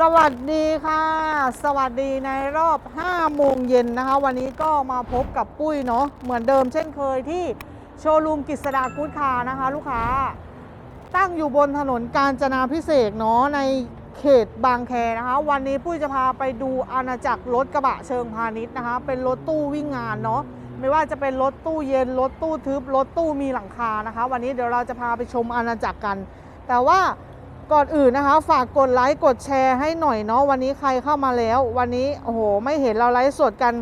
สวัสดีค่ะ สวัสดีในรอบ 5 โมงเย็นนะคะ วันนี้ก็มาพบกับปุ้ยเนาะเหมือนเดิมเช่นเคยที่โชว์รูมกิษดากู๊ดคาร์นะคะ ลูกค้า ตั้งอยู่บนถนนกาญจนาพิเศษเนาะในเขตบางแคนะคะ วันนี้ปุ้ยจะพาไปดูอาณาจักรรถกระบะเชิงพาณิชย์นะคะ เป็นรถตู้วิ่งงานเนาะไม่ว่าจะเป็นรถตู้เย็นรถตู้ทึบรถตู้มีหลังคานะคะ วันนี้เดี๋ยวเราจะพาไปชมอาณาจักรกัน แต่ว่า ก่อนอื่นนะคะ ฝากกดไลค์กดแชร์ให้หน่อยเนาะวันนี้ใครเข้ามาแล้ว วันนี้โอ้โหไม่เห็นเราไลฟ์สดกัน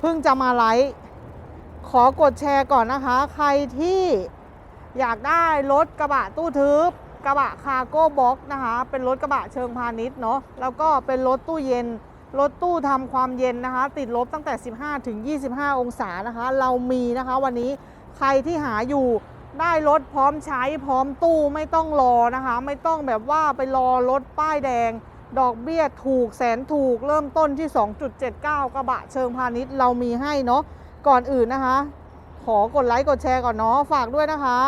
เพิ่งจะมาไลฟ์ขอกดแชร์ก่อนนะคะ ใครที่อยากได้รถกระบะตู้ทึบกระบะคาร์โก้บ็อกนะคะ เป็นรถกระบะเชิงพาณิชย์เนาะแล้วก็เป็นรถตู้เย็น รถตู้ทำความเย็นนะคะ ติดลบตั้งแต่ 15 ถึง 25 องศานะคะ เรามีนะคะวันนี้ใครที่หาอยู่ ได้รถพร้อมใช้พร้อมตู้ไม่ต้องรอนะคะ ไม่ต้องแบบว่าไปรอรถป้ายแดง ดอกเบี้ยถูกแสนถูกเริ่มต้นที่ 2.79 กระบะเชิงพาณิชย์เรามีให้เนาะก่อนอื่นนะคะ ขอกดไลค์กดแชร์ก่อนเนาะฝากด้วยนะคะ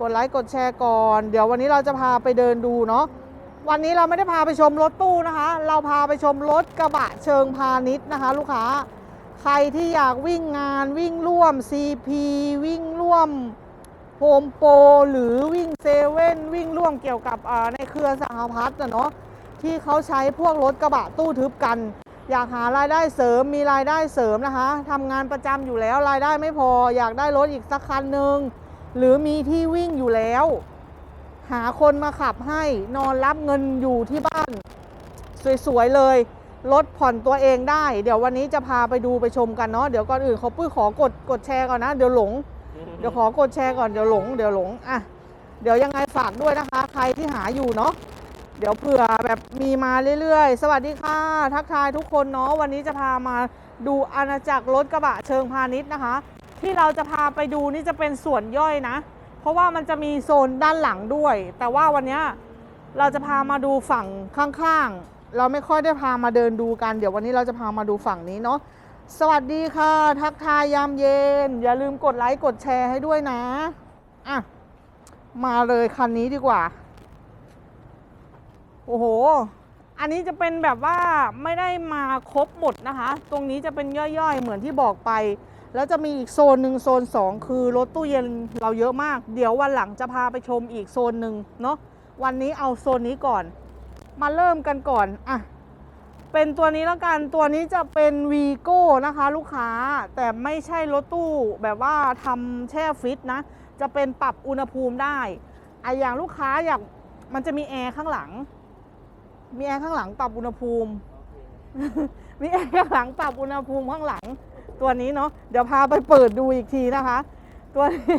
กดไลค์กดแชร์ก่อน เดี๋ยววันนี้เราจะพาไปเดินดูเนาะวันนี้เราไม่ได้พาไปชมรถตู้นะคะ เราพาไปชมรถกระบะเชิงพาณิชย์นะคะ ลูกค้า ใครที่อยากวิ่งงานวิ่งร่วม CP วิ่งร่วม โฮมโปรหรือวิ่งเซเว่นวิ่งร่วมเกี่ยวกับในเครือสหพัฒน์นะเนาะที่เขาใช้พวกรถกระบะตู้ทึบกัน อยากหารายได้เสริมมีรายได้เสริมนะคะทำงานประจำอยู่แล้วรายได้ไม่พอ อยากได้รถอีกสักคันหนึ่งหรือมีที่วิ่งอยู่แล้ว หาคนมาขับให้นอนรับเงินอยู่ที่บ้าน สวยๆเลยรถผ่อนตัวเองได้ เดี๋ยววันนี้จะพาไปดูไปชมกันเนาะเดี๋ยวก่อนอื่นเขาปุ้ยขอกดกดแชร์ก่อนนะ เดี๋ยวหลง เดี๋ยวขอกดแชร์ก่อนเดี๋ยวหลงเดี๋ยวหลงอะเดี๋ยวยังไงฝากด้วยนะคะ ใครที่หาอยู่เนาะเดี๋ยวเผื่อแบบมีมาเรื่อยๆ สวัสดีค่ะ ทักทายทุกคนเนาะวันนี้จะพามาดูอาณาจักรรถกระบะเชิงพาณิชย์นะคะ ที่เราจะพาไปดูนี่จะเป็นส่วนย่อยนะ เพราะว่ามันจะมีโซนด้านหลังด้วย แต่ว่าวันนี้เราจะพามาดูฝั่งข้างๆ เราไม่ค่อยได้พามาเดินดูกัน เดี๋ยววันนี้เราจะพามาดูฝั่งนี้เนาะ สวัสดีค่ะ ทักทายยามเย็น อย่าลืมกดไลค์กดแชร์ให้ด้วยนะ อะ มาเลยคันนี้ดีกว่า โอ้โห อันนี้จะเป็นแบบว่าไม่ได้มาครบหมดนะคะ ตรงนี้จะเป็นย่อยๆ เหมือนที่บอกไป แล้วจะมีอีกโซนหนึ่งโซน 2 คือรถตู้เย็นเราเยอะมาก เดี๋ยววันหลังจะพาไปชมอีกโซนหนึ่งเนาะวันนี้เอาโซนนี้ก่อน มาเริ่มกันก่อน อะ เป็นตัวนี้แล้วกันตัวนี้จะเป็นวีโก้นะคะลูกค้าแต่ไม่ใช่รถตู้แบบว่าทำแช่ฟิตนะ จะเป็นปรับอุณหภูมิได้ไออย่างลูกค้าอยากมันจะมีแอร์ข้างหลัง มีแอร์ข้างหลังปรับอุณหภูมิ มีแอร์ข้างหลังปรับอุณหภูมิข้างหลัง ตัวนี้เนาะเดี๋ยวพาไปเปิดดูอีกทีนะคะ ตัวนี้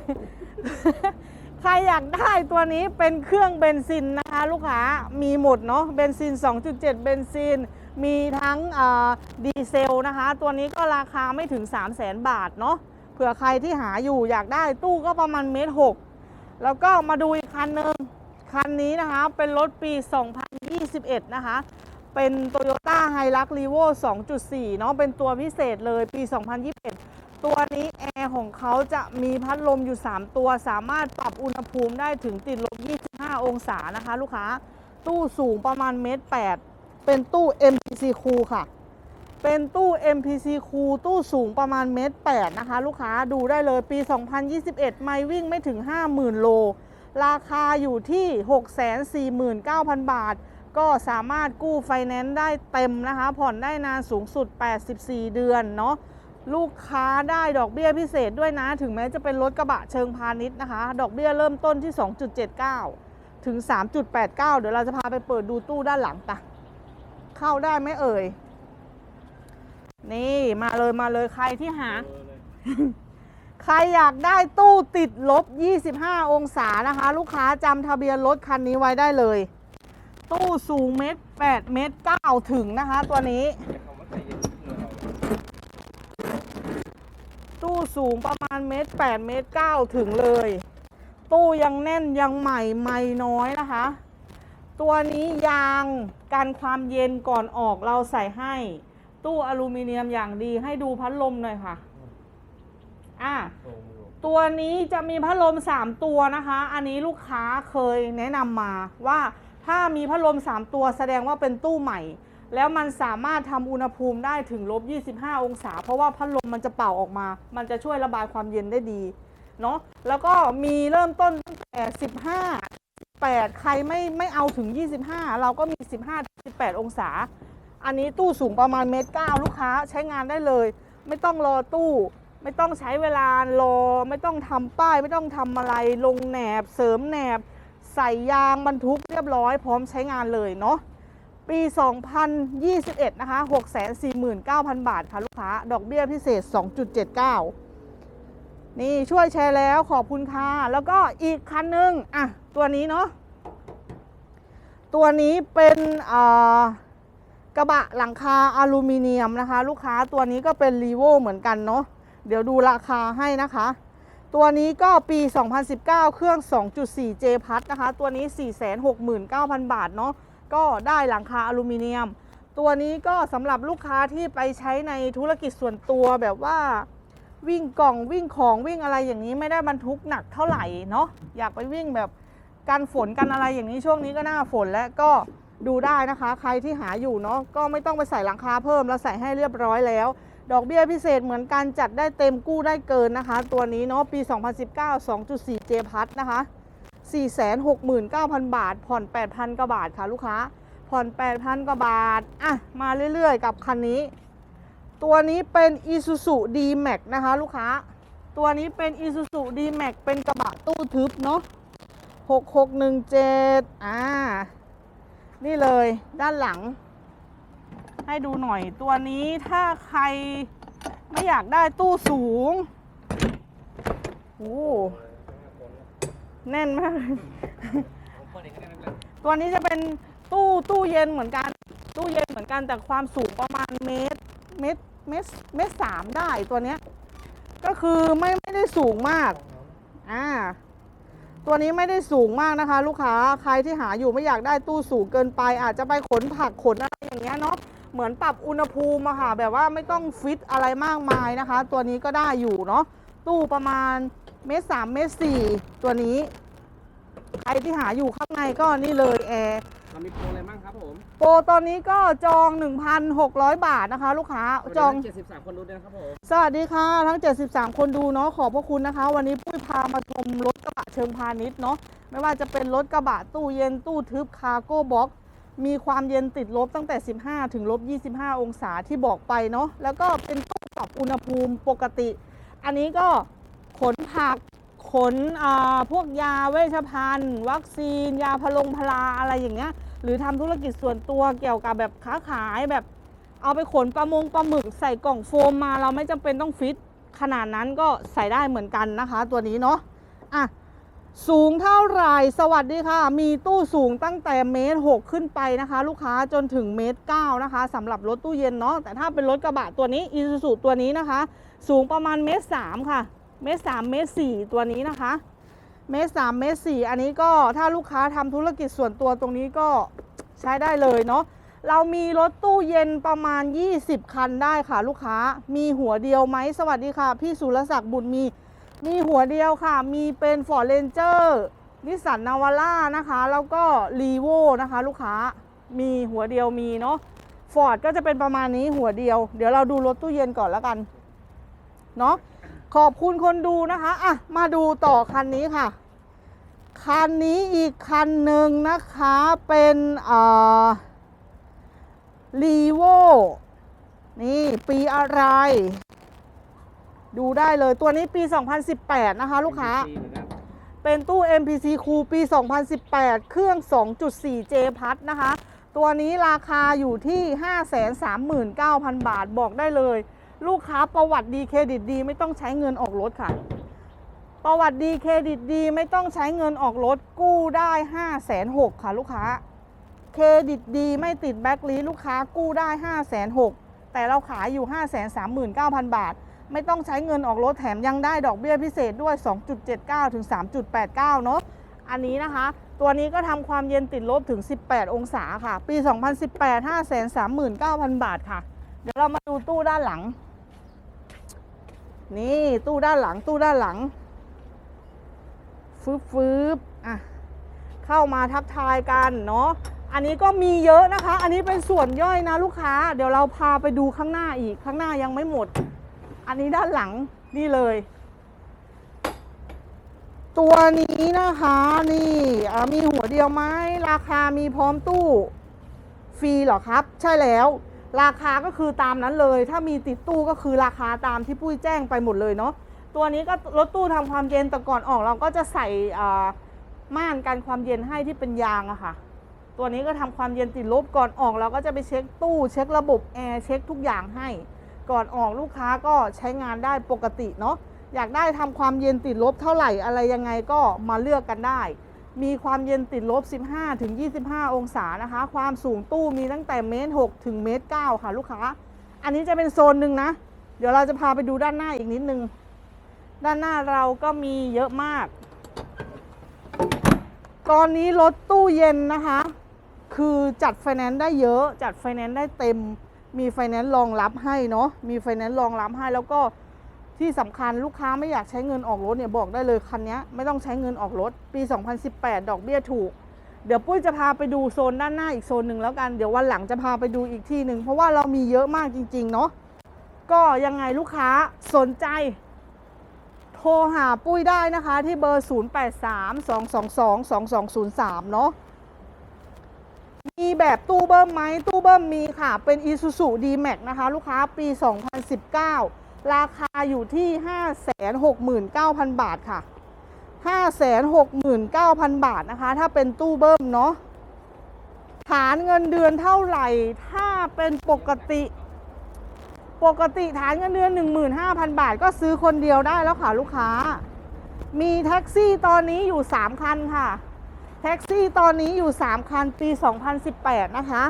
ใครอยากได้ตัวนี้เป็นเครื่องเบนซินนะคะ ลูกค้ามีหมดเนาะเบนซิน 2.7 เบนซินมีทั้งดีเซลนะคะ ตัวนี้ก็ราคาไม่ถึง 3 0 0แสนบาทเนาะเผื่อใครที่หาอยู่อยากได้ตู้ก็ประมาณเมตรหกแล้วก็มาดูอีกคันหนึ่งคันนี้นะคะ เป็นรถปี 2021 นะคะ เป็น Toyota h i l u x r e v o 2.4 เนาะเป็นตัวพิเศษเลยปี 2021 ตัวนี้แอร์ของเขาจะมีพัดลมอยู่ 3 ตัว สามารถปรับอุณหภูมิได้ถึงติดลบ 25 องศานะคะ ลูกค้า ตู้สูงประมาณเมตร8 เป็นตู้ MPC Cool ค่ะ เป็นตู้ MPC Cool ตู้สูงประมาณเมตร8นะคะ ลูกค้าดูได้เลยปี 2021 ไม่วิ่งไม่ถึง 50,000 โล ราคาอยู่ที่ 649,000 บาท ก็สามารถกู้ไฟแนนซ์ได้เต็มนะคะ ผ่อนได้นานสูงสุด 84 เดือนเนาะลูกค้าได้ดอกเบี้ยพิเศษด้วยนะ ถึงแม้จะเป็นรถกระบะเชิงพาณิชย์นะคะ ดอกเบี้ยเริ่มต้นที่ 2.79 ถึง 3.89 เดี๋ยวเราจะพาไปเปิดดูตู้ด้านหลังปะ เข้าได้ไหมเอ่ย นี่มาเลยมาเลยใครที่หา ใครอยากได้ตู้ติดลบ 25 องศานะคะ ลูกค้าจำทะเบียนรถคันนี้ไว้ได้เลย ตู้สูงเมตร8เมตร9ถึงนะคะ ตัวนี้ ตู้สูงประมาณเมตร8เมตร9ถึงเลย ตู้ยังแน่นยังใหม่ไม่น้อยนะคะ ตัวนี้ยางกันความเย็นก่อนออกเราใส่ให้ ตู้อลูมิเนียมอย่างดีให้ดูพัดลมหน่อยค่ะ อะ ตัวนี้จะมีพัดลม 3 ตัวนะคะ อันนี้ลูกค้าเคยแนะนำมาว่าถ้ามีพัดลม 3 ตัวแสดงว่าเป็นตู้ใหม่ แล้วมันสามารถทำอุณหภูมิได้ถึงลบ 25 องศา เพราะว่าพัดลมมันจะเป่าออกมา มันจะช่วยระบายความเย็นได้ดี เนาะแล้วก็มีเริ่มต้นตั้งแต่ 15 8 ใครไม่ไม่เอาถึง 25 เราก็มี 15 18 องศา อันนี้ตู้สูงประมาณเมตรเก้าลูกค้าใช้งานได้เลย ไม่ต้องรอตู้ ไม่ต้องใช้เวลารอ ไม่ต้องทำป้าย ไม่ต้องทำอะไรลงแหนบ เสริมแหนบ ใส่ยางบรรทุกเรียบร้อย พร้อมใช้งานเลยเนาะปี 2021 นะคะ 649,000 บาทค่ะลูกค้า ดอกเบี้ยพิเศษ 2.79 นี่ช่วยแชร์แล้วขอบคุณค่ะ แล้วก็อีกคันหนึ่งอะ ตัวนี้เนาะตัวนี้เป็นกระบะหลังคาอลูมิเนียมนะคะ ลูกค้าตัวนี้ก็เป็นรีโวเหมือนกันเนาะเดี๋ยวดูราคาให้นะคะ ตัวนี้ก็ปี 2019 เครื่อง 2.4 J พัดนะคะ ตัวนี้ 469,000 บาทเนาะก็ได้หลังคาอลูมิเนียม ตัวนี้ก็สำหรับลูกค้าที่ไปใช้ในธุรกิจส่วนตัวแบบว่า วิ่งกล่องวิ่งของวิ่งอะไรอย่างนี้ไม่ได้บรรทุกหนักเท่าไหร่เนาะอยากไปวิ่งแบบกันฝนกันอะไรอย่างนี้ช่วงนี้ก็หน้าฝนแล้วก็ดูได้นะคะ ใครที่หาอยู่เนาะก็ไม่ต้องไปใส่หลังคาเพิ่มเราใส่ให้เรียบร้อยแล้ว ดอกเบี้ยพิเศษเหมือนกันจัดได้เต็มกู้ได้เกินนะคะ ตัวนี้เนาะปี 2019 2.4 J พัดนะคะ469,000 บาท ผ่อน 8,000กว่าบาทค่ะลูกค้า ผ่อน 8,000กว่าบาท อะ มาเรื่อยๆ กับคันนี้ ตัวนี้เป็น Isuzu D-Max นะคะลูกค้า ตัวนี้เป็น Isuzu D-Max เป็นกระบะตู้ทึบเนาะ6617 อ่า นี่เลยด้านหลัง ให้ดูหน่อยตัวนี้ถ้าใครไม่อยากได้ตู้สูงโอ้แน่นมาก ตัวนี้จะเป็นตู้ตู้เย็นเหมือนกัน ตู้เย็นเหมือนกันแต่ความสูงประมาณเมตร เมตรเมตรเมตรสามได้ตัวเนี้ยก็คือไม่ไม่ได้สูงมากอ่าตัวนี้ไม่ได้สูงมากนะคะ ลูกค้าใครที่หาอยู่ไม่อยากได้ตู้สูงเกินไป อาจจะไปขนผักขนอะไรอย่างเงี้ยเนาะเหมือนปรับอุณหภูมิอะค่ะแบบว่าไม่ต้องฟิตอะไรมากมายนะคะ ตัวนี้ก็ได้อยู่เนาะตู้ประมาณเมตรสามเมตรสี่ตัวนี้ ใครที่หาอยู่ข้างในก็นี่เลยแอร์ เรามีโปรอะไรบ้างครับผมโปรตอนนี้ก็จอง 1,600 บาทนะคะ ลูกค้าจองเจ็ดสิบสามคนดูด้วยนะครับผมสวัสดีค่ะ ทั้ง 73 คนดูเนาะขอบพระคุณนะคะ วันนี้ปุ้ยพามาชมรถกระบะเชิงพาณิชย์เนาะไม่ว่าจะเป็นรถกระบะตู้เย็นตู้ทึบคาร์โก้บ็อกมีความเย็นติดลบตั้งแต่ 15 ถึงลบ 25 องศาที่บอกไปเนาะแล้วก็เป็นตู้ปรับอุณหภูมิปกติ อันนี้ก็ขนผัก ขนพวกยาเวชภัณฑ์ วัคซีน ยาพลงพลาอะไรอย่างเงี้ยหรือทำธุรกิจส่วนตัวเกี่ยวกับแบบค้าขายแบบเอาไปขนปลามงปลาหมึกใส่กล่องโฟมมาเราไม่จำเป็นต้องฟิตขนาดนั้นก็ใส่ได้เหมือนกันนะคะ ตัวนี้เนาะอะสูงเท่าไหร่สวัสดีค่ะ มีตู้สูงตั้งแต่เมตรหกขึ้นไปนะคะ ลูกค้าจนถึงเมตรเก้านะคะสำหรับรถตู้เย็นเนาะแต่ถ้าเป็นรถกระบะตัวนี้อีซูซูตัวนี้นะคะ สูงประมาณเมตรสามค่ะ เมตรสามเมตรสี่ตัวนี้นะคะ เมตรสามเมตรสี่อันนี้ก็ถ้าลูกค้าทำธุรกิจส่วนตัวตรงนี้ก็ใช้ได้เลยเนาะเรามีรถตู้เย็นประมาณ 20 คันได้ค่ะลูกค้า มีหัวเดียวไหมสวัสดีค่ะ พี่สุรศักดิ์บุญมี มีหัวเดียวค่ะ มีเป็น Ford Ranger นิสสันนาวาร่านะคะ แล้วก็รีโวนะคะ ลูกค้า มีหัวเดียวมีเนาะฟอร์ดก็จะเป็นประมาณนี้หัวเดียว เดี๋ยวเราดูรถตู้เย็นก่อนแล้วกัน เนาะ ขอบคุณคนดูนะคะอะมาดูต่อคันนี้ค่ะ คันนี้อีกคันหนึ่งนะคะเป็นเอ่อรีโวนี่ปีอะไร ดูได้เลยตัวนี้ปี 2018 นะคะ ลูกค้าเหมือนกันเป็นตู้ MPC คูปี 2018 เครื่อง 2.4 J พัดนะคะ ตัวนี้ราคาอยู่ที่ 539,000 บาทบอกได้เลย ลูกค้าประวัติดีเครดิตดี ไม่ต้องใช้เงินออกรถค่ะ ประวัติดีเครดิตดีไม่ต้องใช้เงินออกรถกู้ได้5 6 0 0 0ค่ะลูกค้า เครดิตดีไม่ติดแบ็คลีลูกค้ากู้ได้5 6 0 0 0แต่เราขายอยู่539,000บาท ไม่ต้องใช้เงินออกรถแถมยังได้ดอกเบี้ยพิเศษด้วย 2.79 ถึง 3.89 เนาะอันนี้นะคะ ตัวนี้ก็ทำความเย็นติดลบถึง 18 องศาค่ะ ปี 2018 539,000 บาทค่ะ เดี๋ยวเรามาดูตู้ด้านหลัง นี่ตู้ด้านหลังตู้ด้านหลัง ฟืบฟืบอะเข้ามาทักทายกันเนาะอันนี้ก็มีเยอะนะคะ อันนี้เป็นส่วนย่อยนะลูกค้า เดี๋ยวเราพาไปดูข้างหน้าอีกข้างหน้ายังไม่หมด อันนี้ด้านหลังนี่เลย ตัวนี้นะคะนี่มีหัวเดียวไหมราคามีพร้อมตู้ฟรีเหรอครับ ใช่แล้ว ราคาก็คือตามนั้นเลย ถ้ามีติดตู้ก็คือราคาตามที่ปุ้ยแจ้งไปหมดเลยเนาะตัวนี้ก็รถตู้ทำความเย็นแต่ก่อนออกเราก็จะใส่ม่านกันความเย็นให้ที่เป็นยางอะค่ะ ตัวนี้ก็ทำความเย็นติดลบก่อนออกเราก็จะไปเช็คตู้ เช็คระบบแอร์เช็คทุกอย่างให้ ก่อนออกลูกค้าก็ใช้งานได้ปกติเนาะอยากได้ทำความเย็นติดลบเท่าไหร่อะไรยังไงก็มาเลือกกันได้ มีความเย็นติดลบ 15 ถึง 25 องศานะคะ ความสูงตู้มีตั้งแต่เมตร 6 ถึงเมตร 9 ค่ะลูกค้า อันนี้จะเป็นโซนหนึ่งนะ เดี๋ยวเราจะพาไปดูด้านหน้าอีกนิดนึง ด้านหน้าเราก็มีเยอะมาก ตอนนี้รถตู้เย็นนะคะ คือจัดไฟแนนซ์ได้เยอะ จัดไฟแนนซ์ได้เต็ม มีไฟแนนซ์รองรับให้เนาะ มีไฟแนนซ์รองรับให้แล้วก็ ที่สำคัญลูกค้าไม่อยากใช้เงินออกรถเนี่ยบอกได้เลยคันนี้ไม่ต้องใช้เงินออกรถ ปี 2018 ดอกเบี้ยถูก เดี๋ยวปุ้ยจะพาไปดูโซนด้านหน้าอีกโซนหนึ่งแล้วกันเดี๋ยววันหลังจะพาไปดูอีกที่หนึ่งเพราะว่าเรามีเยอะมากจริง ๆ เนาะก็ยังไงลูกค้าสนใจ โทรหาปุ้ยได้นะคะ ที่เบอร์ 0832222203 เนาะมีแบบตู้เบิ้มไหมตู้เบิ้มมีค่ะ เป็น Isuzu D-Max นะคะ ลูกค้าปี 2019 ราคาอยู่ที่ 569,000 บาทค่ะ 569,000 บาทนะคะ ถ้าเป็นตู้เบิ้มเนาะฐานเงินเดือนเท่าไหร่ ถ้าเป็นปกติ ปกติฐานเงินเดือน 15,000 บาท ก็ซื้อคนเดียวได้แล้วค่ะลูกค้า มีแท็กซี่ตอนนี้อยู่ 3 คันค่ะ แท็กซี่ตอนนี้อยู่ 3 คันปี 2018 นะคะ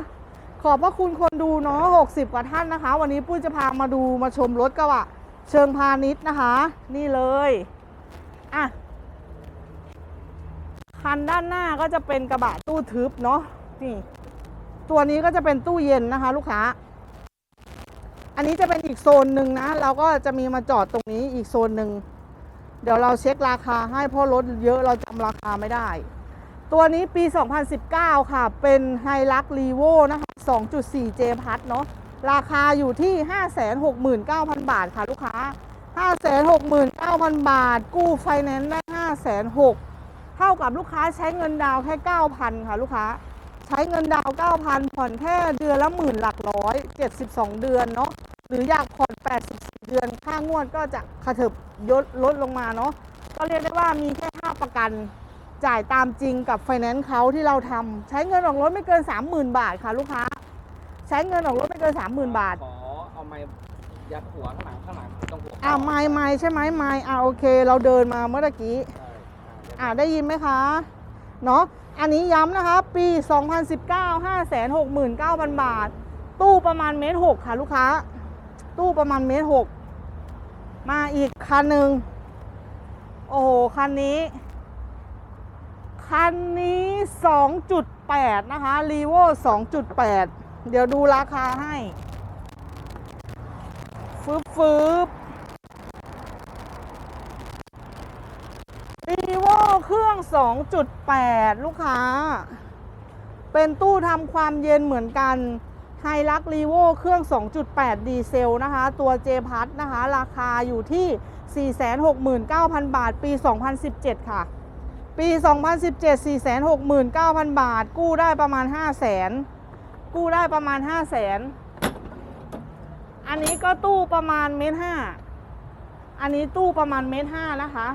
ขอบพระคุณคนดูเนาะ60 กว่าท่านนะคะ วันนี้ปุ้ยจะพามาดูมาชมรถกระบะเชิงพาณิชย์นะคะ นี่เลยอะคันด้านหน้าก็จะเป็นกระบะตู้ทึบเนาะนี่ ตัวนี้ก็จะเป็นตู้เย็นนะคะ ลูกค้า อันนี้จะเป็นอีกโซนหนึ่งนะ เราก็จะมีมาจอดตรงนี้อีกโซนหนึ่งเดี๋ยวเราเช็คราคาให้เพราะรถเยอะเราจำราคาไม่ได้ ตัวนี้ปี 2019 ค่ะ เป็นไฮลักรีโวนะคะ 2.4 J พัทเนาะราคาอยู่ที่ 569,000 บาทค่ะลูกค้า 569,000 บาท กู้ไฟแนนซ์ได้ 506เท่ากับลูกค้าใช้เงินดาวแค่ 9,000 ค่ะลูกค้า ใช้เงินดาว 9,000 ผ่อนแค่เดือนละหมื่นหลักร้อย72 เดือนเนาะหรืออยากผ่อน 84 เดือน ค่างวดก็จะกระเถิบยดลดลงมาเนาะก็เรียกได้ว่ามีแค่ค่าประกัน จ่ายตามจริงกับไฟแนนซ์เขาที่เราทำใช้เงินออกรถไม่เกิน 30,000 บาทค่ะลูกค้า ใช้เงินออกรถไม่เกิน 30,000 บาทขอเอาไม้ยัดหัวข้างหลังข้างหลังตรงหัวอ่าไม้ไม้ใช่ไหมไม้อ่าโอเค เราเดินมาเมื่อกี้อ่าได้ยินไหมคะเนาะอันนี้ย้ำนะคะ ปี 2019 569,000 บาท ตู้ประมาณเมตรหกค่ะลูกค้า ตู้ประมาณเมตรหกมาอีกคันหนึ่งโอ้โห คันนี้ คันนี้ 2.8 นะคะ r e v o 2.8 เดี๋ยวดูราคาให้ ฟืบฟืบรีโวเครื่อง 2.8 ลูกค้า เป็นตู้ทำความเย็นเหมือนกันไฮลักรีโวเครื่อง 2.8 ดีเซลนะคะ ตัวเจพัทนะคะ ราคาอยู่ที่ 469,000 บาท ปี 2017 ค่ะ ปี 2017 469,000 บาท กู้ได้ประมาณ 500,000 กู้ได้ประมาณ 500,000 อันนี้ก็ตู้ประมาณเมตรห้าอันนี้ตู้ประมาณเมตรห้านะคะ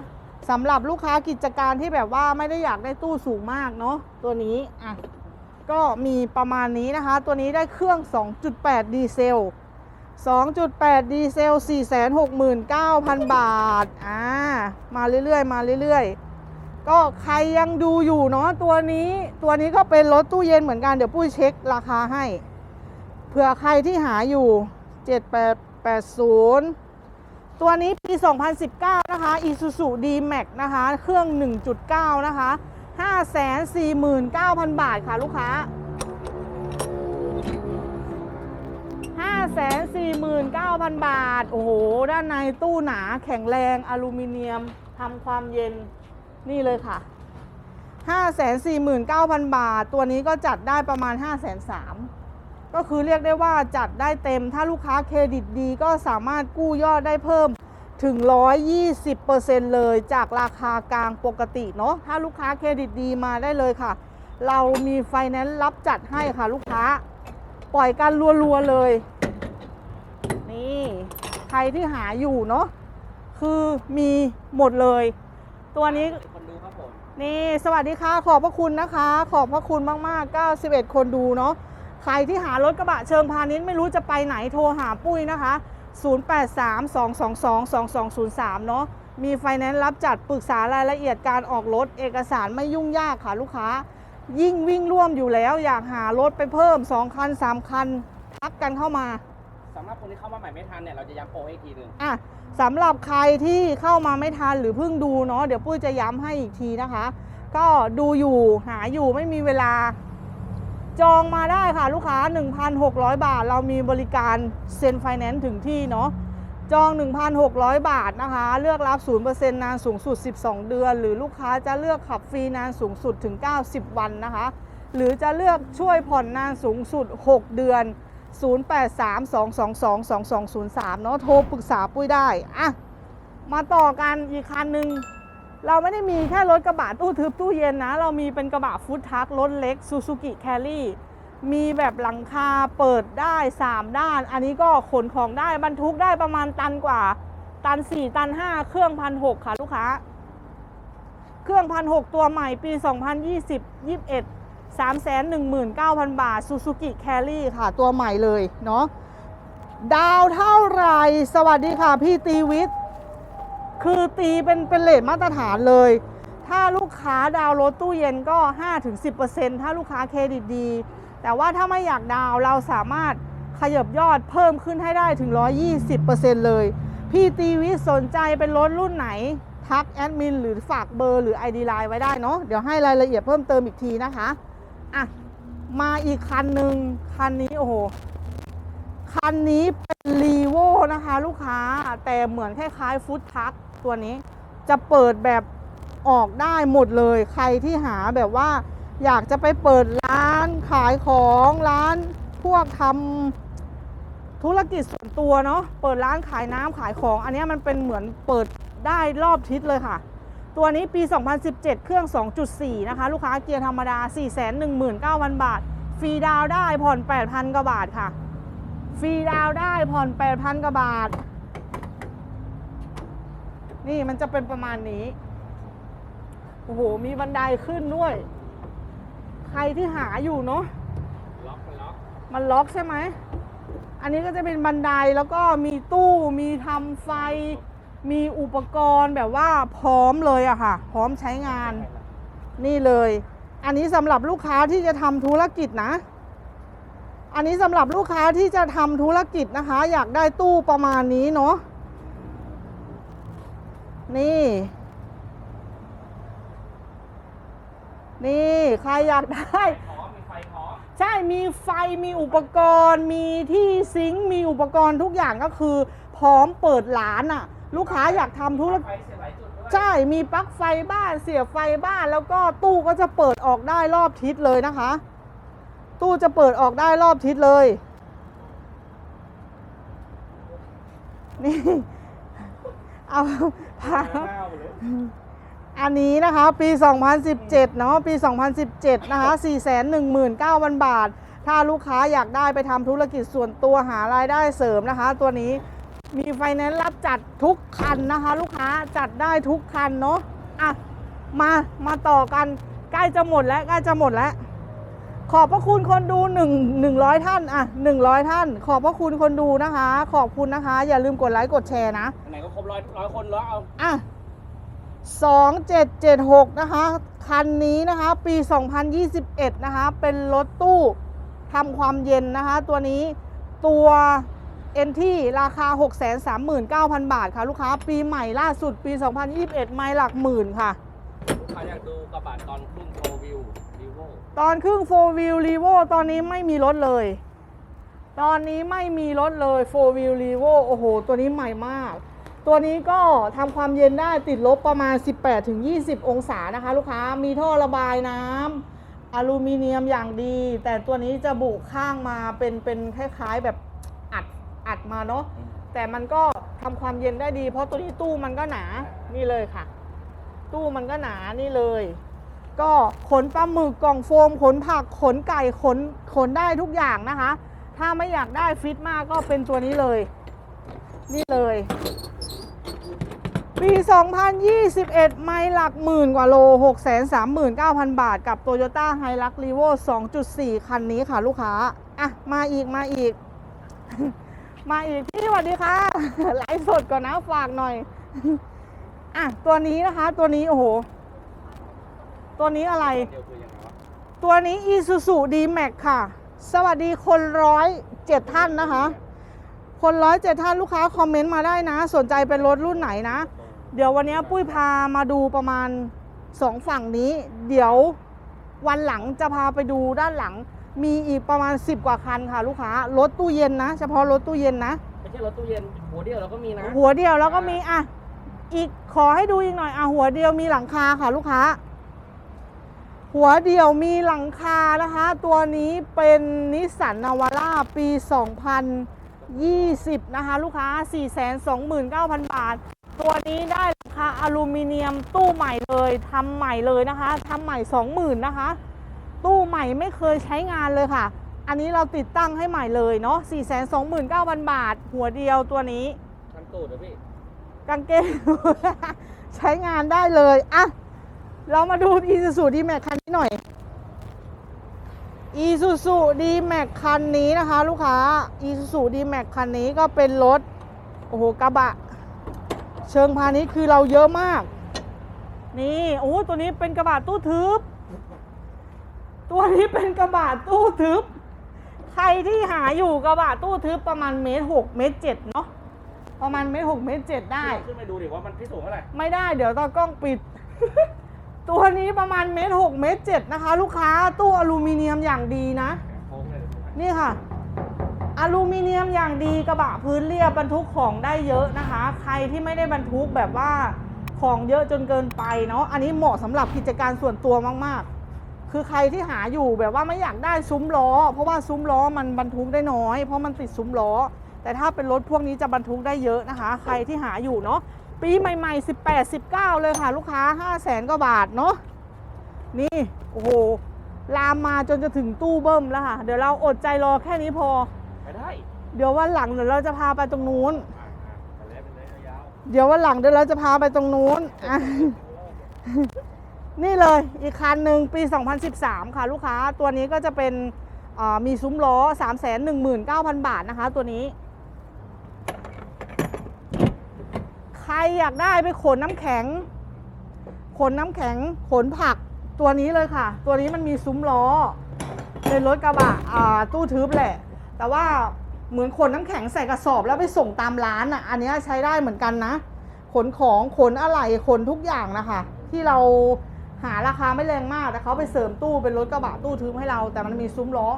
สำหรับลูกค้ากิจการที่แบบว่าไม่ได้อยากได้ตู้สูงมากเนาะตัวนี้อะก็มีประมาณนี้นะคะ ตัวนี้ได้เครื่อง 2.8 ดีเซล 2.8 ดีเซล 469,000 บาท อ่า มาเรื่อยๆ มาเรื่อยๆ ก็ใครยังดูอยู่เนาะตัวนี้ตัวนี้ก็เป็นรถตู้เย็นเหมือนกันเดี๋ยวปุ้ยเช็คราคาให้เผื่อใครที่หาอยู่7880 ตัวนี้ปี 2019 นะคะ Isuzu D-Max นะคะ เครื่อง 1.9 นะคะ 549,000 บาทค่ะลูกค้า 549,000 บาท โอ้โห ด้านในตู้หนาแข็งแรงอลูมิเนียมทำความเย็น นี่เลยค่ะ 549,000 บาท ตัวนี้ก็จัดได้ประมาณ 5 3 0 0 0ก็คือเรียกได้ว่าจัดได้เต็ม ถ้าลูกค้าเครดิตดีก็สามารถกู้ยอดได้เพิ่มถึง 120%เลยจากราคากลางปกติเนาะถ้าลูกค้าเครดิตดีมาได้เลยค่ะ เรามีไฟแนนซ์รับจัดให้ค่ะลูกค้า ปล่อยกันรัวๆเลย นี่ใครที่หาอยู่เนาะคือมีหมดเลย ตัวนี้ นี่สวัสดีค่ะ ขอบพระคุณนะคะ ขอบพระคุณมากๆ 91 คนดูเนาะใครที่หารถกระบะเชิงพาณิชย์ไม่รู้จะไปไหนโทรหาปุ้ยนะคะ 0832222203 เนาะมีไฟแนนซ์รับจัดปรึกษารายละเอียดการออกรถเอกสารไม่ยุ่งยากค่ะลูกค้า ยิ่งวิ่งร่วมอยู่แล้ว อยากหารถไปเพิ่ม 2 คัน 3 คัน ทักกันเข้ามา สำหรับคนที่เข้ามาใหม่ไม่ทันเนี่ยเราจะย้ำโปรให้อีกทีหนึ่งอะสำหรับใครที่เข้ามาไม่ทันหรือเพิ่งดูเนาะเดี๋ยวปุ้ยจะย้ำให้อีกทีนะคะ ก็ดูอยู่หาอยู่ไม่มีเวลา จองมาได้ค่ะลูกค้า 1,600 บาท เรามีบริการเซ็นไฟแนนซ์ถึงที่เนาะจอง 1,600 บาทนะคะ เลือกรับ 0%นานสูงสุด 12 เดือน หรือลูกค้าจะเลือกขับฟรีนานสูงสุดถึง 90 วันนะคะ หรือจะเลือกช่วยผ่อนนานสูงสุด 6 เดือน 0832222203 เนาะโทรปรึกษาปุ้ยได้อะมาต่อกันอีกคันหนึ่งเราไม่ได้มีแค่รถกระบะตู้ทึบตู้เย็นนะ เรามีเป็นกระบะฟุตทักรถเล็กซูซูกิแคลรี่มีแบบหลังคาเปิดได้ 3 ด้าน อันนี้ก็ขนของได้บรรทุกได้ประมาณตันกว่า ตัน 4 ตัน 5 เครื่องพันหค่ะลูกค้า เครื่องพันหตัวใหม่ปี 2020 21 319,000 บาท Suzuki Carry ค่ะ ตัวใหม่เลยเนาะ ดาวเท่าไร สวัสดีค่ะพี่ตีวิทย์ คือตีเป็นเป็นเลทมาตรฐานเลย ถ้าลูกค้าดาวรถตู้เย็นก็ 5-10%ถ้าลูกค้าเครดิตดี แต่ว่าถ้าไม่อยากดาวเราสามารถขยับยอดเพิ่มขึ้นให้ได้ถึง 120%เลย พี่ตีวิทย์สนใจเป็นรถรุ่นไหน ทักแอดมินหรือฝากเบอร์หรือ ID Line ไว้ได้เนาะ เดี๋ยวให้รายละเอียดเพิ่มเติมอีกทีนะคะ อะ มาอีกคันหนึ่งคันนี้โอ้โห คันนี้เป็นรีโวนะคะ ลูกค้าแต่เหมือนคล้ายๆฟุตทักตัวนี้ จะเปิดแบบออกได้หมดเลย ใครที่หาแบบว่า อยากจะไปเปิดร้านขายของร้านพวกทำธุรกิจส่วนตัวเนาะเปิดร้านขายน้ำขายของ อันนี้มันเป็นเหมือนเปิดได้รอบทิศเลยค่ะ ตัวนี้ปี 2017 เครื่อง 2.4 นะคะ ลูกค้าเกียร์ธรรมดา 419,000 บาท ฟรีดาวได้ผ่อน 8,000 กว่าบาทค่ะ ฟรีดาวได้ผ่อน 8,000 กว่าบาท นี่มันจะเป็นประมาณนี้ โอ้โห มีบันไดขึ้นด้วย ใครที่หาอยู่เนาะล็อกไปล็อกมันล็อกใช่ไหม อันนี้ก็จะเป็นบันไดแล้วก็มีตู้มีทำไฟ มีอุปกรณ์แบบว่าพร้อมเลยอะค่ะ พร้อมใช้งาน นี่เลย อันนี้สำหรับลูกค้าที่จะทำธุรกิจนะ อันนี้สำหรับลูกค้าที่จะทำธุรกิจนะคะ อยากได้ตู้ประมาณนี้เนาะนี่ นี่ใครอยากได้พร้อมมีไฟพร้อมใช่มีไฟมีอุปกรณ์ มีที่ซิงค์มีอุปกรณ์ทุกอย่างก็คือ พร้อมเปิดร้านอะ ลูกค้าอยากทำธุรกิจใช่มีปลั๊กไฟบ้านเสียบไฟบ้านแล้วก็ตู้ก็จะเปิดออกได้รอบทิศเลยนะคะ ตู้จะเปิดออกได้รอบทิศเลยนี่เอาพาหน้าหมดเลยอันนี้นะคะปี 2017 เนาะปี 2017 นะคะ 419,000 บาท ถ้าลูกค้าอยากได้ไปทำธุรกิจส่วนตัวหารายได้เสริมนะคะ ตัวนี้ มีไฟแนนซ์รับจัดทุกคันนะคะ ลูกค้าจัดได้ทุกคันเนาะอะมามาต่อกันใกล้จะหมดแล้วใกล้จะหมดแล้ว ขอบพระคุณคนดูหนึ่งหนึ่งร้อยท่านอะหนึ่งร้อยท่าน ขอบพระคุณคนดูนะคะ ขอบคุณนะคะ อย่าลืมกดไลค์กดแชร์นะไหนก็ครบร้อยร้อยคนแล้วเอาอะ2776นะคะ คันนี้นะคะ ปี2021นะคะ เป็นรถตู้ทำความเย็นนะคะ ตัวนี้ตัว เอ็นที่ราคา 639,000 บาทค่ะ ลูกค้าปีใหม่ล่าสุดปี 2021 ไม่หลักหมื่นค่ะ ลูกค้าอยากดูกระบะตอนขึ้นโชว์วิววิวตอนครึ่งโฟวิลรีโวตอนนี้ไม่มีรถเลย ตอนนี้ไม่มีรถเลยโฟวิลรีโวโอ้โห ตัวนี้ใหม่มาก ตัวนี้ก็ทำความเย็นได้ติดลบประมาณ 18-20 องศานะคะ ลูกค้ามีท่อระบายน้ำอลูมิเนียมอย่างดี แต่ตัวนี้จะบุข้างมาเป็นเป็นคล้ายๆแบบ อัดอัดมาเนาะแต่มันก็ทำความเย็นได้ดี เพราะตัวนี้ตู้มันก็หนานี่เลยค่ะ ตู้มันก็หนานี่เลย ก็ขนปลาหมึกกล่องโฟมขนผักขนไก่ขนขนได้ทุกอย่างนะคะ ถ้าไม่อยากได้ฟิตมากก็เป็นตัวนี้เลย นี่เลยปี 2021 ไม่หลักหมื่นกว่าโล 639,000 บาท กับ Toyota Hilux Revo 2.4 คันนี้ค่ะลูกค้า อะ มาอีก มาอีก มาอีกพี่สวัสดีค่ะไลฟ์สดก่อนนะฝากหน่อยอะตัวนี้นะคะ ตัวนี้โอ้โห ตัวนี้อะไรเดียวคือยังไงวะตัวนี้ Isuzu D-Max ค่ะ สวัสดีคนร้อยเจ็ดท่านนะคะ คนร้อยเจ็ดท่านลูกค้าคอมเมนต์มาได้นะ สนใจเป็นรถรุ่นไหนนะ เดี๋ยววันนี้ปุ้ยพามาดูประมาณสองฝั่งนี้ เดี๋ยว วันหลังจะพาไปดูด้านหลัง มีอีกประมาณ 10 กว่าคันค่ะ ลูกค้ารถตู้เย็นนะ เฉพาะรถตู้เย็นนะ ไม่ใช่รถตู้เย็นหัวเดียวเราก็มีนะ หัวเดียวแล้วก็มีอะอีกขอให้ดูอีกหน่อยอะหัวเดียวมีหลังคาค่ะ ลูกค้า หัวเดียวมีหลังคานะคะ ตัวนี้เป็นนิสสันนาวาร่าปี 2020 นะคะ ลูกค้า 429,000 บาท ตัวนี้ได้ หลังคาอลูมิเนียมตู้ใหม่เลยทำใหม่เลยนะคะทำใหม่ 20,000นะคะ ตู้ใหม่ไม่เคยใช้งานเลยค่ะ อันนี้เราติดตั้งให้ใหม่เลยเนาะ429,000 บาท หัวเดียวตัวนี้ทันตูดเหรอพี่กางเกงใช้งานได้เลยอะเรามาดู Isuzu D-Max คันนี้หน่อย Isuzu D-Max คันนี้นะคะ ลูกค้า Isuzu D-Max คันนี้ก็เป็นรถโอ้โหกระบะ เชิงพาณิชย์คือเราเยอะมาก นี่โอ้โหตัวนี้เป็นกระบะตู้ทึบ ตัวนี้เป็นกระบะตู้ทึบ ใครที่หาอยู่กระบะตู้ทึบประมาณเมตรหกเมตรเจ็ดเนาะประมาณเมตรหกเมตรเจ็ดได้ ขึ้นไปดูดิว่ามันที่สูงเท่าไหร่ไม่ได้เดี๋ยวตากล้องปิด ตัวนี้ประมาณเมตรหกเมตรเจ็ดนะคะ ลูกค้าตู้อลูมิเนียมอย่างดีนะโค้งเลยนี่ค่ะอ ลูมิเนียมอย่างดีกระบะพื้นเรียบบรรทุกของได้เยอะนะคะ ใครที่ไม่ได้บรรทุกแบบว่าของเยอะจนเกินไปเนาะอันนี้เหมาะสำหรับกิจการส่วนตัวมากๆ คือใครที่หาอยู่แบบว่าไม่อยากได้ซุ้มล้อ เพราะว่าซุ้มล้อมันบรรทุกได้น้อย เพราะมันติดซุ้มล้อ แต่ถ้าเป็นรถพวกนี้จะบรรทุกได้เยอะนะคะ ใครที่หาอยู่เนาะปีใหม่ๆ 18 19 เลยค่ะ ลูกค้า 5 0 0แสนกว่าบาทเนาะนี่โอ้โหลามมาจนจะถึงตู้เบิ้มแล้วค่ะ เดี๋ยวเราอดใจรอแค่นี้พอ ไปได้เดี๋ยววันหลังเดี๋ยวเราจะพาไปตรงนู้น อ่าๆไปเลยไปเลยยาวเดี๋ยววันหลังเดี๋ยวเราจะพาไปตรงนู้นอะนี่เลยอีกคันหนึ่งปี 2013 ค่ะลูกค้าตัวนี้ก็จะเป็นอ่ามีซุ้มล้อ 319,000 บาทนะคะ ตัวนี้ ใครอยากได้ไปขนน้ำแข็ง ขนน้ำแข็งขนผักตัวนี้เลยค่ะ ตัวนี้มันมีซุ้มล้อเป็นรถกระบะอ่าตู้ทึบแหละ แต่ว่าเหมือนขนน้ำแข็งใส่กระสอบแล้วไปส่งตามร้านอะ อันเนี้ยใช้ได้เหมือนกันนะ ขนของขนอะไหล่ขนทุกอย่างนะคะ ที่เราหาราคาไม่แรงมากแต่เขาไปเสริมตู้เป็นรถกระบะตู้ทึบให้เรา แต่มันมีซุ้มล้อ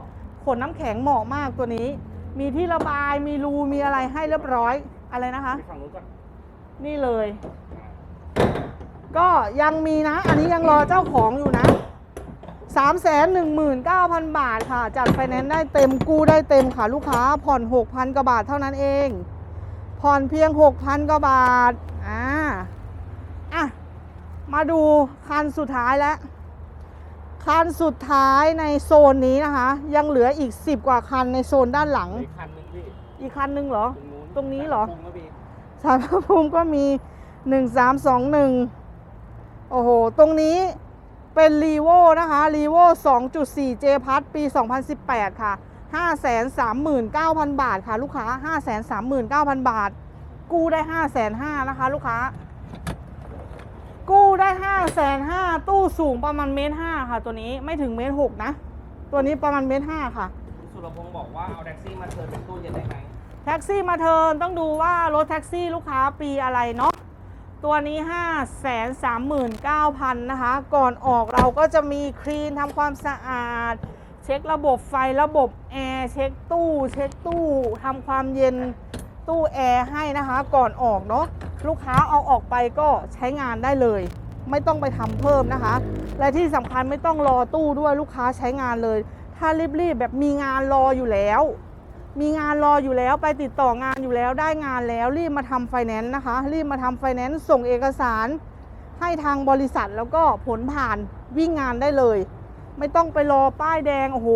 ขนน้ำแข็งเหมาะมากตัวนี้ มีที่ระบายมีรูมีอะไรให้เรียบร้อยอะไรนะคะไปฝั่งนู้นก่อนนี่เลย ก็ยังมีนะ อันนี้ยังรอเจ้าของอยู่นะ 3 1 9 0 0 0 บาทค่ะ จัดไฟแนนซ์ได้เต็มกู้ได้เต็มค่ะ ลูกค้าผ่อน 6,000 กว่าบาทเท่านั้นเอง ผ่อนเพียง 6,000 กว่าบาท อ่า อะ มาดูคันสุดท้ายแล้ว คันสุดท้ายในโซนนี้นะคะ ยังเหลืออีก 10 กว่าคันในโซนด้านหลัง อีกคันหนึงพี่ อีกคันหนึงเหรอ ตรงนู้นตรงนี้เหรอพุ่งก็พี่สารพระภูมิก็มี 1321 โอ้โห ตรงนี้ เป็นรีโวนะคะรีโว 2.4 J พัทปี 2018 ค่ะ 539,000 บาทค่ะ ลูกค้า 539,000 บาท กู้ได้505,000นะคะ ลูกค้า กู้ได้505,000ตู้สูงประมาณเมตรห้าค่ะ ตัวนี้ไม่ถึงเมตรหกนะ ตัวนี้ประมาณเมตรห้าค่ะ สุรพงศ์บอกว่าเอาแท็กซี่มาเทิร์นเป็นตู้เย็นได้ไหมแท็กซี่มาเทิร์นต้องดูว่ารถแท็กซี่ลูกค้าปีอะไรเนาะ ตัวนี้ 5 3 9 0 0 0 นะคะ ก่อนออกเราก็จะมีคลีนทำความสะอาด เช็คระบบไฟระบบแอร์เช็คตู้เช็คตู้ทำความเย็นตู้แอร์ให้นะคะ ก่อนออกเนาะลูกค้าเอาออกไปก็ใช้งานได้เลย ไม่ต้องไปทำเพิ่มนะคะ และที่สำคัญไม่ต้องรอตู้ด้วยลูกค้าใช้งานเลย ถ้ารีบๆแบบมีงานรออยู่แล้ว มีงานรออยู่แล้วไปติดต่องานอยู่แล้วได้งานแล้วรีบมาทำไฟแนนซ์นะคะ รีบมาทำไฟแนนซ์ส่งเอกสาร ให้ทางบริษัทแล้วก็ผลผ่านวิ่งงานได้เลย ไม่ต้องไปรอป้ายแดงโอ้โห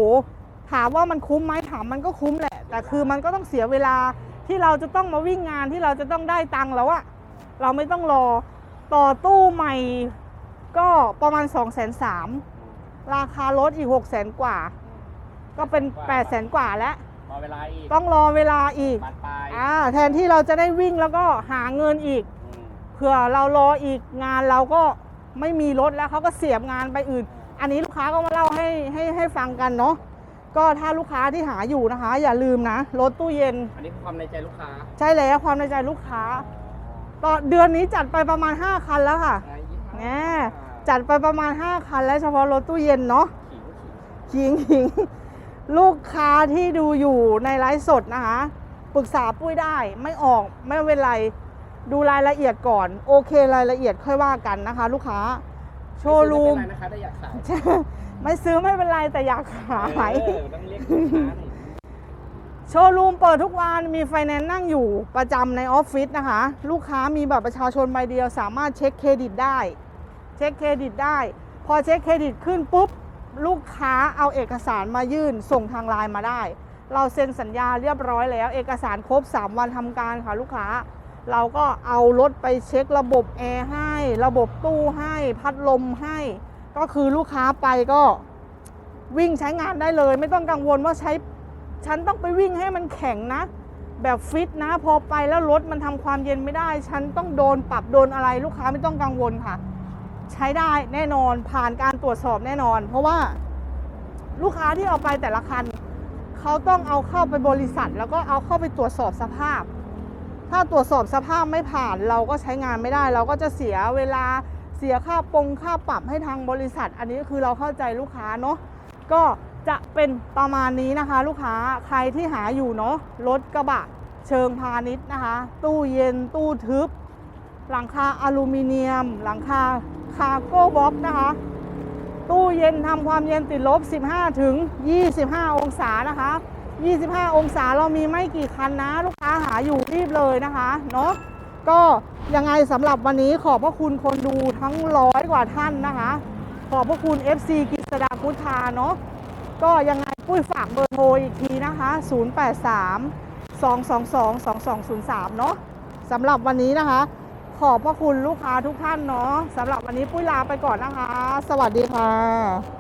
ถามว่ามันคุ้มไหมถามมันก็คุ้มแหละ แต่คือมันก็ต้องเสียเวลาที่เราจะต้องมาวิ่งงานที่เราจะต้องได้ตังค์แล้วอะเราไม่ต้องรอต่อตู้ใหม่ก็ประมาณ2องแสนสามราคารถอีก6กแสนกว่า ก็เป็น8ปดแสนกว่าแล้ว รอเวลาอีกต้องรอเวลาอีกบานปลายอ่าแทนที่เราจะได้วิ่งแล้วก็หาเงินอีกอืมเผื่อเรารออีกงานเราก็ไม่มีรถแล้วเขาก็เสียบงานไปอื่น อันนี้ลูกค้าก็มาเล่าให้ให้ให้ฟังกันเนาะก็ถ้าลูกค้าที่หาอยู่นะคะ อย่าลืมนะรถตู้เย็น อันนี้คือความในใจลูกค้าใช่แล้วความในใจลูกค้าต่อเดือนนี้จัดไปประมาณ 5 คันแล้วค่ะอ่ายี่สิบแหห้ามจัดไปประมาณ 5 คันแล้วเฉพาะรถตู้เย็นเนาะขิงขิงขิงขิง ลูกค้าที่ดูอยู่ในไลฟ์สดนะคะ ปรึกษาปุ้ยได้ไม่ออกไม่เป็นไร ดูรายละเอียดก่อน โอเครายละเอียดค่อยว่ากันนะคะ ลูกค้า โชว์รูมไเป็นไรนะคะถ้าอยากขายไม่ซื้อไม่เป็นไรแต่อยากขาย เออต้องเรียกลูกค้าหน่อยโชว์รูมเปิดทุกวันมีไฟแนนซ์นั่งอยู่ประจำในออฟฟิศนะคะ ลูกค้ามีบัตรประชาชนใบเดียวสามารถเช็คเครดิตได้ เช็คเครดิตได้ พอเช็คเครดิตขึ้นปุ๊บ ลูกค้าเอาเอกสารมายื่นส่งทางไลน์มาได้ เราเซ็นสัญญาเรียบร้อยแล้ว เอกสารครบ 3 วันทำการค่ะลูกค้า เราก็เอารถไปเช็คระบบแอร์ให้ ระบบตู้ให้พัดลมให้ ก็คือลูกค้าไปก็วิ่งใช้งานได้เลย ไม่ต้องกังวลว่าใช้ฉันต้องไปวิ่งให้มันแข็งนะ แบบฟิตนะพอไปแล้วรถมันทำความเย็นไม่ได้ ฉันต้องโดนปรับโดนอะไรลูกค้าไม่ต้องกังวลค่ะ ใช้ได้แน่นอนผ่านการตรวจสอบแน่นอน เพราะว่าลูกค้าที่เอาไปแต่ละคันเขาต้องเอาเข้าไปบริษัท แล้วก็เอาเข้าไปตรวจสอบสภาพ ถ้าตรวจสอบสภาพไม่ผ่านเราก็ใช้งานไม่ได้ เราก็จะเสียเวลาเสียค่าปรงค่าปรับให้ทางบริษัท อันนี้คือเราเข้าใจลูกค้าเนาะก็จะเป็นประมาณนี้นะคะ ลูกค้าใครที่หาอยู่เนาะรถกระบะเชิงพาณิชย์นะคะ ตู้เย็นตู้ทึบ หลังคาอลูมิเนียม หลังคา คาโก้บ็อกนะคะ ตู้เย็นทำความเย็นติดลบ 15 ถึง 25 องศานะคะ 25 องศาเรามีไม่กี่คันนะ ลูกค้าหาอยู่รีบเลยนะคะเนาะก็ยังไงสำหรับวันนี้ขอบพระคุณคนดูทั้งร้อยกว่าท่านนะคะ ขอบพระคุณ FC กิษดาพุทธาเนาะก็ยังไงปุ้ยฝากเบอร์โทรอีกทีนะคะ 083 222 2203 เนาะสำหรับวันนี้นะคะ ขอบพระคุณลูกค้าทุกท่านเนาะสำหรับวันนี้ปุ้ยลาไปก่อนนะคะ สวัสดีค่ะ